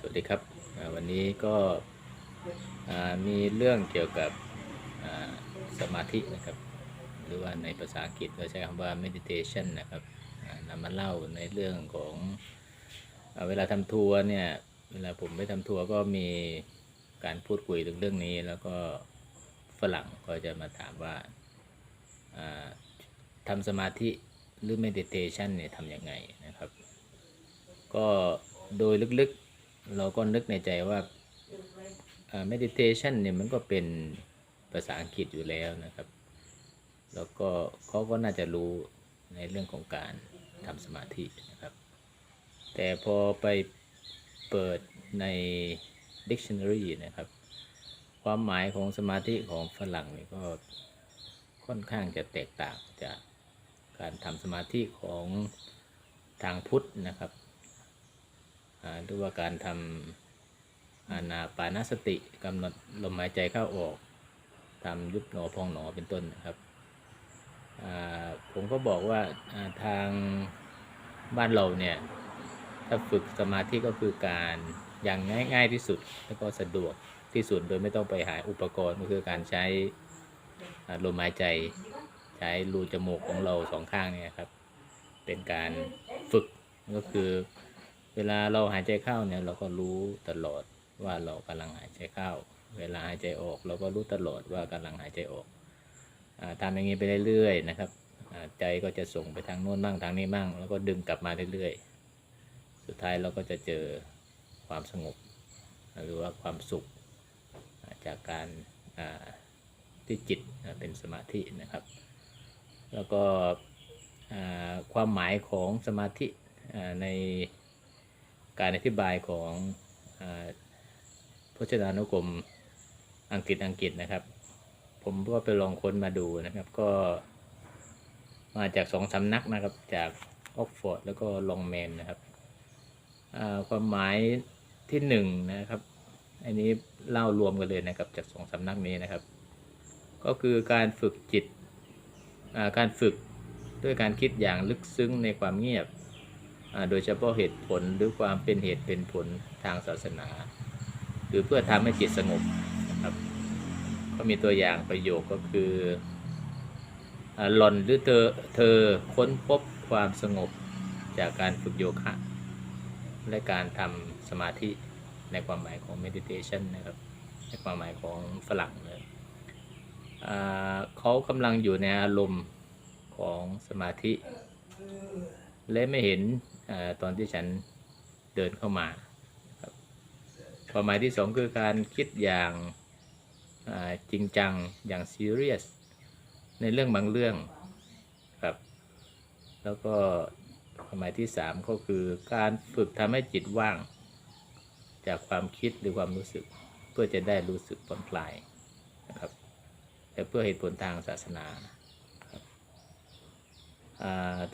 สวัสดีครับวันนี้ก็มีเรื่องเกี่ยวกับสมาธินะครับ หรือว่าในภาษาอังกฤษเราใช้คำว่า meditation นะครับนำมาเล่าในเรื่องของอเวลาทำทัวร์เนี่ยเวลาผมไปทำทัวร์ก็มีการพูดคุยถึงเรื่องนี้ แล้วก็ฝรั่งก็จะมาถามว่าอ่าทำสมาธิหรือ meditation เนี่ยทำยังไงนะครับ ก็โดยลึกๆ เราก็นึกในใจว่า meditation เนี่ยมันก็เป็นภาษาอังกฤษอยู่แล้วนะครับ แล้วก็เขาก็น่าจะรู้ในเรื่องของการทำสมาธินะครับ แต่พอไปเปิดใน dictionary นะครับ ความหมายของสมาธิของฝรั่งนี่ก็ค่อนข้างจะแตกต่างจากการทำสมาธิของทางพุทธนะครับ หรือว่าการทำอานาปานสติกำหนดลมหายใจเข้าออกทำยุบหนอพองหนอเป็นต้นนะครับผมก็บอกว่าทางบ้านเราเนี่ยถ้าฝึกสมาธิก็คือการอย่างง่าย ๆที่สุดแล้วก็สะดวกที่สุดโดยไม่ต้องไปหาอุปกรณ์ก็คือการใช้ลมหายใจใช้รูจมูกของเราสองข้างเนี่ยครับ เป็นการฝึกก็คือ เวลาเราหายใจเข้าเนี่ยเราก็รู้ตลอดว่าเรากำลังหายใจเข้า เวลาหายใจออก เราก็รู้ตลอดว่ากำลังหายใจออกอทำอย่างนี้ไปเรื่อยๆนะครับใจก็จะส่งไปทางโน้นบ้างทางนี้บ้าง แล้วก็ดึงกลับมาเรื่อยๆ สุดท้ายเราก็จะเจอความสงบ หรือว่าความสุขจากการที่จิตเป็นสมาธินะครับ แล้วก็ความหมายของสมาธิใน การอธิบายของอพจนานุกรมอังกฤษอังกฤษนะครับ ผมก็ไปลองค้นมาดูนะครับ ก็มาจากสองสำนักนะครับจากออกฟอร์ดแล้วก็ลองแมนนะครับความหมายที่หนึ่งนะครับ อันนี้เล่ารวมกันเลยนะครับจากสองสำนักนี้นะครับ ก็คือการฝึกจิตการฝึกด้วยการคิดอย่างลึกซึ้งในความเงียบ โดยเฉพาะเหตุผลหรือความเป็นเหตุเป็นผลทางศาสนาหรือเพื่อทำให้จิตสงบนะครับ ก็มีตัวอย่างประโยคก็คือหล่อนหรือเธอเธอค้นพบความสงบจากการฝึกโยคะ และการทำสมาธิในความหมายของ meditation นะครับ ในความหมายของฝรั่งเลยเขากำลังอยู่ในอารมณ์ของสมาธิ และไม่เห็น ตอนที่ฉันเดินเข้ามาความหมายที่สองคือการคิดอย่างจริงจังอย่างซีเรียสในเรื่องบางเรื่องครับ แล้วก็ความหมายที่สามก็คือการฝึกทำให้จิตว่าง จากความคิดหรือความรู้สึก เพื่อจะได้รู้สึกผ่อนคลายนะครับและเพื่อเหตุผลทางศาสนา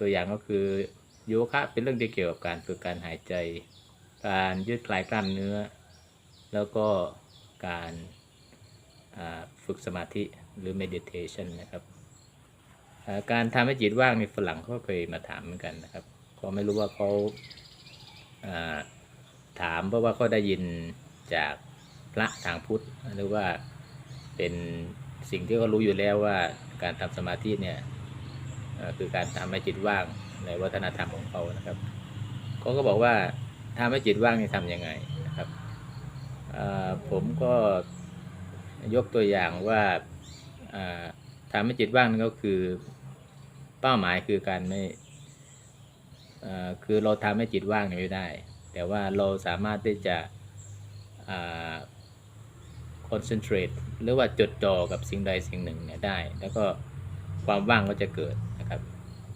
ตัวอย่างก็คือ โยคะเป็นเรื่องที่เกี่ยวกับการฝึกการหายใจ การยืดคลายกล้ามเนื้อ แล้วก็การฝึกสมาธิหรือ meditation นะครับ การทำให้จิตว่างในฝรั่งเขาเคยมาถามเหมือนกันนะครับก็ไม่รู้ว่าเขาาถามเพราะว่าเขาได้ยินจากพระทางพุทธหรือว่าเป็นสิ่งที่เขารู้อยู่แล้วว่าการทำสมาธิเนี่ย คือการทำให้จิตว่างในวัฒนธรรมของเขานะครับเขาก็บอกว่าทำให้จิตว่างนี่ทำยังไงนะครับผมก็ยกตัวอย่างว่าอ่าทำให้จิตว่างนั่นก็คือเป้าหมายคือการไม่คือเราทำให้จิตว่างนี่ไม่ได้ แต่ว่าเราสามารถที่จะคอ่า concentrate หรือว่าจดจ่อกับสิ่งใดสิ่งหนึ่งเนี่ยได้ แล้วก็ความว่างก็จะเกิด นะครับ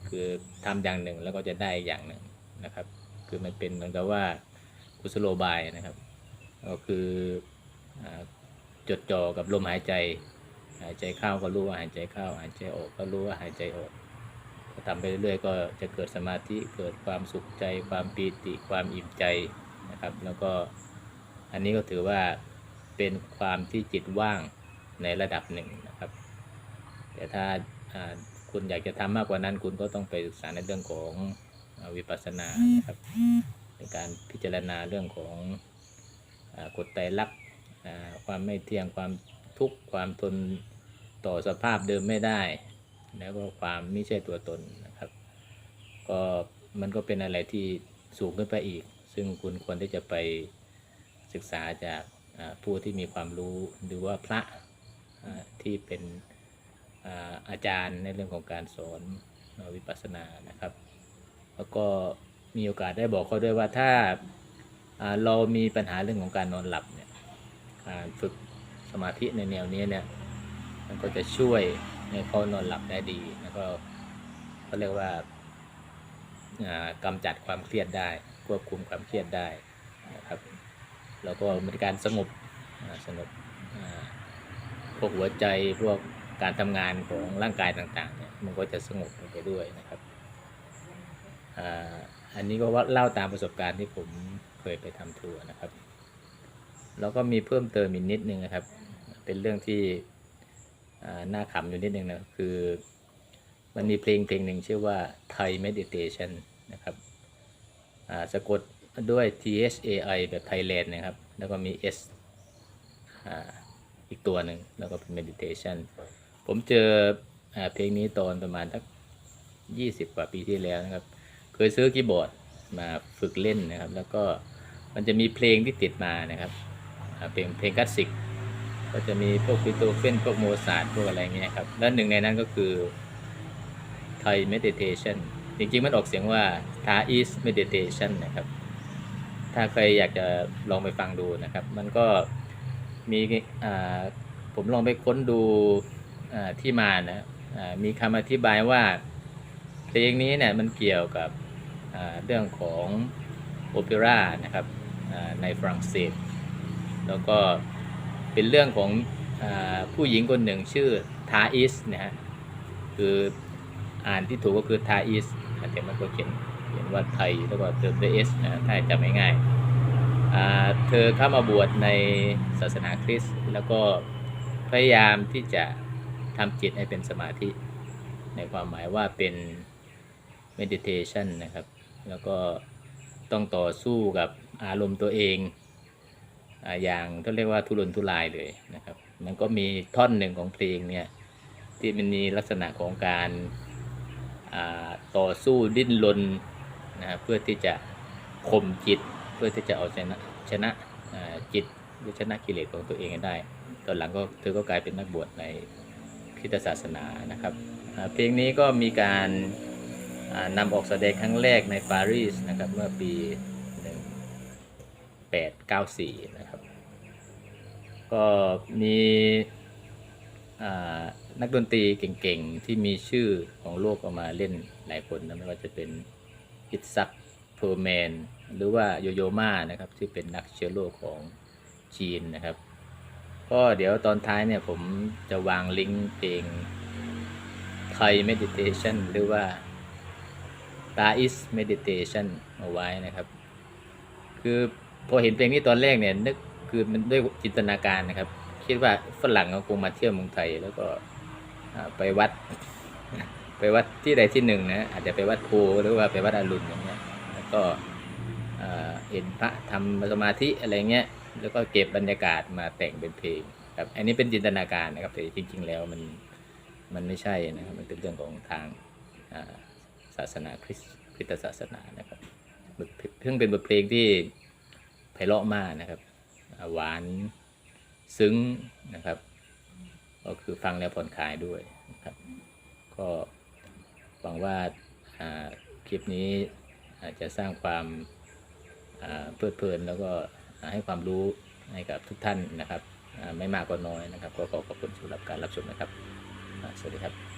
คือทำอย่างหนึ่งแล้วก็จะได้อย่างหนึ่งนะครับ คือมันเป็นเหมือนกับว่ากุศโลบายนะครับ ก็คือจดจ่อกับลมหายใจ หายใจเข้าก็รู้ว่าหายใจเข้า หายใจออกก็รู้ว่าหายใจออกทำไปเรื่อยๆก็จะเกิดสมาธิเกิดความสุขใจ ความปีติความอิ่มใจนะครับ แล้วก็อันนี้ก็ถือว่าเป็นความที่จิตว่างในระดับหนึ่งนะครับ แต่ถ้า คุณอยากจะทำมากกว่านั้น คุณก็ต้องไปศึกษาในเรื่องของวิปัสสนานะครับในการพิจารณาเรื่องของกฎไตรลักษณ์ความไม่เที่ยงความทุกข์ความทนต่อสภาพเดิมไม่ได้ แล้วก็ความไม่ใช่ตัวตนนะครับ ก็มันก็เป็นอะไรที่สูงขึ้นไปอีก ซึ่งคุณควรที่จะไปศึกษาจากผู้ที่มีความรู้หรือว่าพระที่เป็น อาจารย์ในเรื่องของการสอนวิปัสสนานะครับ แล้วก็มีโอกาสได้บอกเขาด้วยว่าถ้าเรามีปัญหาเรื่องของการนอนหลับเนี่ยการฝึกสมาธิในแนวนี้เนี่ยมันก็จะช่วยให้เขานอนหลับได้ดีแล้วก็เขาเรียกว่าอ่ากำจัดความเครียดได้ ควบคุมความเครียดได้นะครับแล้วก็มีการสงบสงบพวกหัวใจพวก การทำงานของร่างกายต่างๆเนี่ยมันก็จะสงบลงไปด้วยนะครับอ่าอันนี้ก็ว่าเล่าตามประสบการณ์ที่ผมเคยไปทำทัวร์นะครับ แล้วก็มีเพิ่มเติมอีกนิดนึงนะครับ เป็นเรื่องที่อ่าน่าขำอยู่นิดนึงนะคือมันมีเพลงเพลงหนึ่งชื่อว่า Thai Meditation นะครับอ่าสะกดด้วย T H A I แบบ Thailand นะครับ แล้วก็มี S อ่าอีกตัวหนึ่งแล้วก็เป็น meditation ผมเจออเพลงนี้ตอนประมาณสัก20กว่าปีที่แล้วนะครับ เคยซื้อคีย์บอร์ดมาฝึกเล่นนะครับ แล้วก็มันจะมีเพลงที่ติดมานะครับเพลงเพลงคลาสสิก ก็จะมีพวกปิโตเฟนพวกโมซาร์ทพวกอะไรเงี้ยครับ และหนึ่งในนั้นก็คือ Thai Meditation จริงๆ มันออกเสียงว่า Thais Meditation นะครับ ถ้าใครอยากจะลองไปฟังดูนะครับ มันก็มีอ่าผมลองไปค้นดู ที่มานะมีคำอธิบายว่าเพลงนี้เนี่ยมันเกี่ยวกับเรื่องของโอเปร่านะครับในฝรั่งเศส แล้วก็เป็นเรื่องของอผู้หญิงคนหนึ่งชื่อทาอิสนะฮะคืออ่านที่ถูกก็คือทาอิสแต่มันก็เขียนเขียนว่าไทยแล้วก็เติมด้วยเอสนะถ้าจำง่ายอ่าเธอเข้ามาบวชในศาสนาคริสต์แล้วก็พยายามที่จะ ทำจิตให้เป็นสมาธิ ในความหมายว่าเป็น meditation นะครับ แล้วก็ต้องต่อสู้กับอารมณ์ตัวเองอย่างที่เรียกว่าทุรนทุรายเลยนะครับ มันก็มีท่อนหนึ่งของเพลงเนี่ยที่มันมีลักษณะของการต่อสู้ดิ้นรนนะเพื่อที่จะข่มจิต เพื่อที่จะเอาชนะชนะจิตหรือชนะกิเลสของตัวเองให้ได้ ตอนหลังก็เธอก็กลายเป็นนักบวชใน คริสตศาสนานะครับเพลงนี้ก็มีการนำออกแสดงครั้งแรกในปารีสนะครับเมื่อปี 1894 นะครับ ก็มีนักดนตรีเก่งๆ ที่มีชื่อของโลกเอามาเล่นหลายคนนะไม่ว่าจะเป็นอิตซักเพอร์แมนหรือว่าโยโยมานะครับที่เป็นนักเชื้อโรคของจีนนะครับ ก็เดี๋ยวตอนท้ายเนี่ยผมจะวางลิงก์เพลงไทย meditation หรือว่า t a i s meditation เอาไว้นะครับ คือพอเห็นเพลงนี้ตอนแรกเนี่ยนึกคือมันด้วยจินตนาการนะครับ คิดว่าฝรั่งเขาคงมาเที่ยวเมืองไทย แล้วก็ไปวัด ไปวัดที่ใดที่หนึ่งนะอาจจะไปวัดโพหรือว่าไปวัดอรุณอย่างเงี้ยแล้วก็เห็นพระทำสมาธิอะไรเงี้ย แล้วก็เก็บบรรยากาศมาแต่งเป็นเพลงครับอันนี้เป็นจินตนาการนะครับแต่จริง ๆ แล้วมันมันไม่ใช่นะครับ มันเป็นเรื่องของทางศาสนาคริสต์คริสตศาสนานะครับเพลงเป็นบทเพลงที่ไพเราะมากนะครับ หวานซึ้งนะครับ ก็คือฟังแล้วผ่อนคลายด้วยนะครับ ก็หวังว่าคลิปนี้อาจจะสร้างความเพลิดเพลินแล้วก็ ให้ความรู้ให้กับทุกท่านนะครับ ไม่มากก็น้อยนะครับ ก็ขอขอบคุณสำหรับการรับชมนะครับ สวัสดีครับ